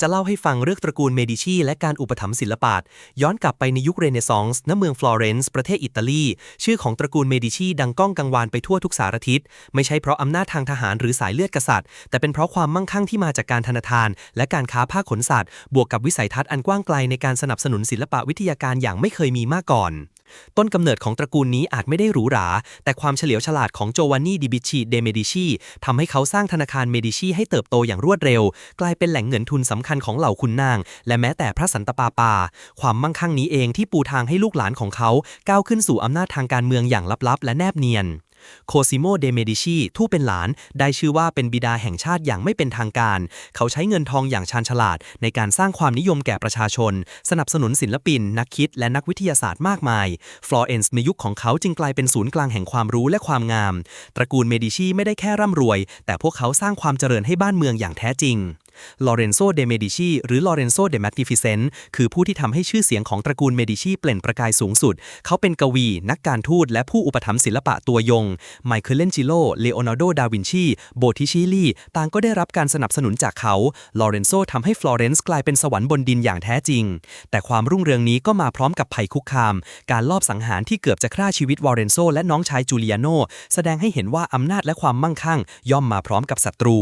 จะเล่าให้ฟังเรื่องตระกูลเมดิชีและการอุปถัมภ์ศิลปะย้อนกลับไปในยุคเรเนซองส์ณเมืองฟลอเรนซ์ประเทศอิตาลี ชื่อของตระกูลเมดิชีดังก้องกังวานไปทั่วทุกสารทิศ ไม่ใช่เพราะอำนาจทางทหารหรือสายเลือดกษัตริย์ แต่เป็นเพราะความมั่งคั่งที่มาจากการธนาทาน และการค้าผ้าขนสัตว์ บวกกับวิสัยทัศน์อันกว้างไกลในการสนับสนุนศิลปะวิทยาการอย่างไม่เคยมีมาก่อน ต้นกำเนิดของตระกูลนี้อาจไม่ได้หรูหรา แต่ความเฉลียวฉลาดของโจวานนีดิบิชีเดเมดิชีทำให้เขาสร้างธนาคารเมดิชีให้เติบโตอย่างรวดเร็ว กลายเป็นแหล่งเงินทุนสำคัญของเหล่าคุณนาง และแม้แต่พระสันตปาปา ความมั่งคั่งนี้เองที่ปูทางให้ลูกหลานของเขาก้าวขึ้นสู่อำนาจทางการเมืองอย่างลับๆ และแนบเนียน โคซิโมเดเมดิชีทู่เป็นหลาน ได้ชื่อว่าเป็นบิดาแห่งชาติอย่างไม่เป็นทางการ เขาใช้เงินทองอย่างชาญฉลาด ในการสร้างความนิยมแก่ประชาชน สนับสนุนศิลปิน นักคิด และนักวิทยาศาสตร์มากมาย ฟลอเรนซ์ในยุคของเขาจึงกลายเป็นศูนย์กลางแห่งความรู้และความงาม ตระกูลเมดิชีไม่ได้แค่ร่ำรวย แต่พวกเขาสร้างความเจริญให้บ้านเมืองอย่างแท้จริง ลอเรนโซเดเมดิชีหรือลอเรนโซเดแมกนิฟิเซนต์คือผู้ที่ทำให้ชื่อเสียงของตระกูลเมดิชีเปล่งประกายสูงสุด เขาเป็นกวี นักการทูตและผู้อุปถัมภ์ศิลปะตัวยง ไมเคิลเลนจิโล เลโอนาร์โด ดาวินชี โบทิชิลีต่างก็ได้รับการสนับสนุนจากเขา ลอเรนโซทำให้ฟลอเรนซ์กลายเป็นสวรรค์บนดินอย่างแท้จริง แต่ความรุ่งเรืองนี้ก็มาพร้อมกับภัยคุกคาม การลอบสังหารที่เกือบจะฆ่าชีวิตวอเรนโซและน้องชายจูเลียโน แสดงให้เห็นว่าอำนาจและความมั่งคั่ง ย่อมมาพร้อมกับศัตรู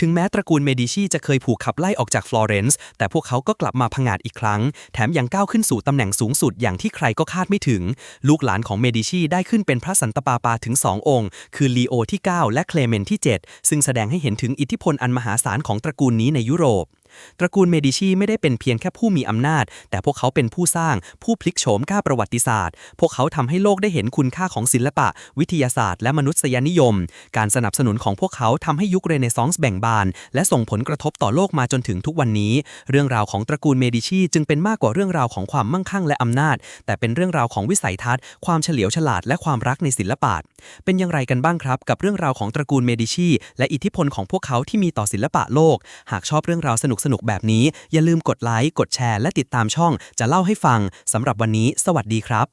ถึงแม้ตระกูลเมดิชีจะเคยผูกขับไล่ออกจากฟลอเรนซ์แต่พวกเขาก็กลับมาผงาดอีกครั้ง แถมยังก้าวขึ้นสู่ตำแหน่งสูงสุดอย่างที่ใครก็คาดไม่ถึง ลูกหลานของเมดิชีได้ขึ้นเป็นพระสันตปาปาถึง 2 องค์ คือลีโอที่ 9 และเคลเมนที่ 7 ซึ่งแสดงให้เห็นถึงอิทธิพลอันมหาศาลของตระกูลนี้ในยุโรป ตระกูลเมดิชีไม่ได้เป็นเพียงแค่ผู้มีอำนาจ แต่พวกเขาเป็นผู้สร้าง ผู้พลิกโฉมก้าประวัติศาสตร์ พวกเขาทำให้โลกได้เห็นคุณค่าของศิลปะ วิทยาศาสตร์ และมนุษยนิยม การสนับสนุนของพวกเขาทำให้ยุคเรเนซองส์แบ่งบาน และส่งผลกระทบต่อโลกมาจนถึงทุกวันนี้ เรื่องราวของตระกูลเมดิชีจึงเป็นมากกว่าเรื่องราวของความมั่งคั่งและอำนาจ แต่เป็นเรื่องราวของวิสัยทัศน์ ความเฉลียวฉลาด และความรักในศิลปะ เป็นอย่างไรกันบ้างครับกับเรื่องราวของตระกูลเมดิชีและอิทธิพลของพวกเขาที่มีต่อศิลปะโลก หากชอบเรื่องราวสนุกสนุกแบบนี้ อย่าลืมกดไลค์ กดแชร์ และติดตามช่อง จะเล่าให้ฟังสำหรับวันนี้ สวัสดีครับ